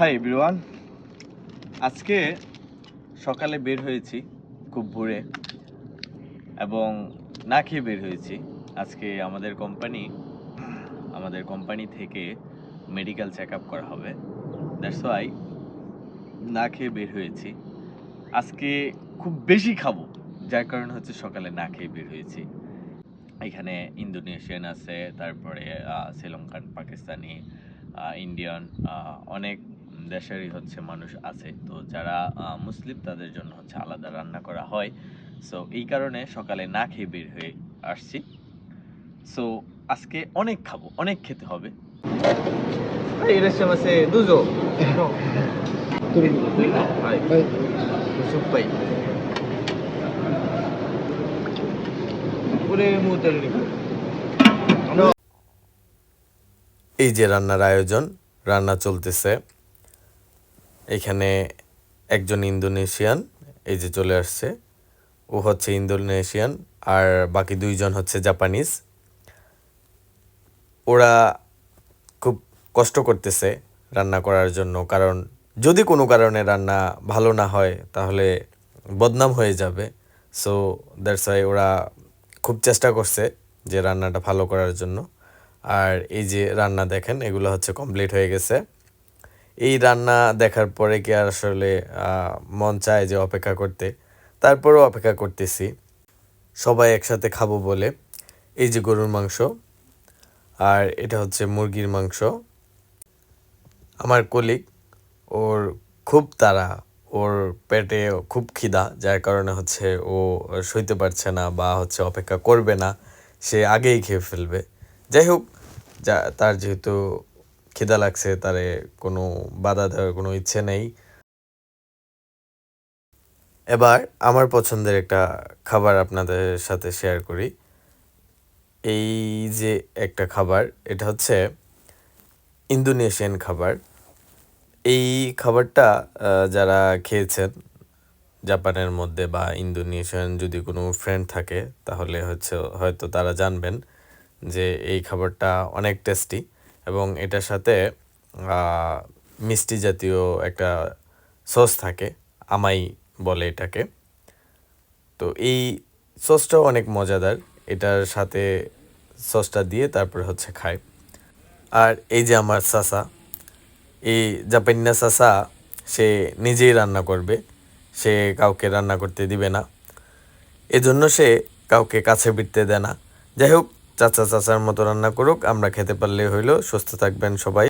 Hi everyone আজকে সকালে বের হয়েছি, খুব ভোরে, এবং না খেয়ে বের হয়েছি। আজকে আমাদের কোম্পানি আমাদের কোম্পানি থেকে মেডিকেল চেক আপ করা হবে। দ্যাটস ওয়াই না খেয়ে বের হয়েছি। আজকে খুব বেশি খাব, যার কারণে হচ্ছে সকালে না খেয়ে বের হয়েছি। এখানে ইন্দোনেশিয়ান আছে, তারপরে শ্রীলঙ্কান, পাকিস্তানি ইন্ডিয়ান অনেক দেশেরই হচ্ছে মানুষ আছে। তো যারা মুসলিম তাদের জন্য হচ্ছে আলাদা রান্না করা হয়। সো এই কারণে সকালে না খেয়ে বের হয়ে আসছি। সো আজকে অনেক খাব অনেক খেতে হবে। এই যে রান্নার আয়োজন রান্না চলতেছে। এখানে একজন ইন্দোনেশিয়ান এই যে চলে আসছে। ও হচ্ছে ইন্দোনেশিয়ান আর বাকি দুইজন হচ্ছে জাপানিজ। ওরা খুব কষ্ট করতেছে রান্না করার জন্য, কারণ যদি কোনো কারণে রান্না ভালো না হয় তাহলে বদনাম হয়ে যাবে। সো দ্যাটস ওয়াই ওরা খুব চেষ্টা করছে যে রান্নাটা ভালো করার জন্য। আর এই যে রান্না দেখেন, এগুলো হচ্ছে কমপ্লিট হয়ে গেছে। এই রান্না দেখার পরে কি আর আসলে মন চায় যে অপেক্ষা করতে? তারপরেও অপেক্ষা করতেছি। সবাই একসাথে খাব বলে। এই যে গরুর মাংস, আর এটা হচ্ছে মুরগির মাংস। আমার কলিগ, ওর খুব তারা ওর পেটে খুব খিদা, যার কারণে হচ্ছে ও সইতে পারছে না বা হচ্ছে অপেক্ষা করবে না। সে আগেই খেয়ে ফেলবে। যাই হোক, যা, তার যেহেতু খিদা লাগছে, তারে কোনো বাধা দেওয়ার কোনো ইচ্ছে নেই। এবার আমার পছন্দের একটা খাবার আপনাদের সাথে শেয়ার করি। এই যে একটা খাবার, এটা হচ্ছে ইন্দোনেশিয়ান খাবার। এই খাবারটা যারা খেয়েছেন জাপানের মধ্যে বা ইন্দোনেশিয়ান যদি কোনো ফ্রেন্ড থাকে, তাহলে হচ্ছে, হয়তো তারা জানবেন যে এই খাবারটা অনেক টেস্টি এবং এটার সাথে মিষ্টি জাতীয় একটা সস থাকে, আমাই বলে এটাকে। তো এই সসটাও অনেক মজাদার, এটার সাথে সসটা দিয়ে তারপর হচ্ছে খায়। আর এই যে আমার সাসা এই জাপান্না সাসা সে নিজেই রান্না করবে, সে কাউকে রান্না করতে দিবে না। এজন্য সে কাউকে কাছে বিটতে দেয় না। যাই হোক চাচা চাচার মতো রান্না করুক আমরা খেতে পারলে হইল সুস্থ থাকবেন সবাই।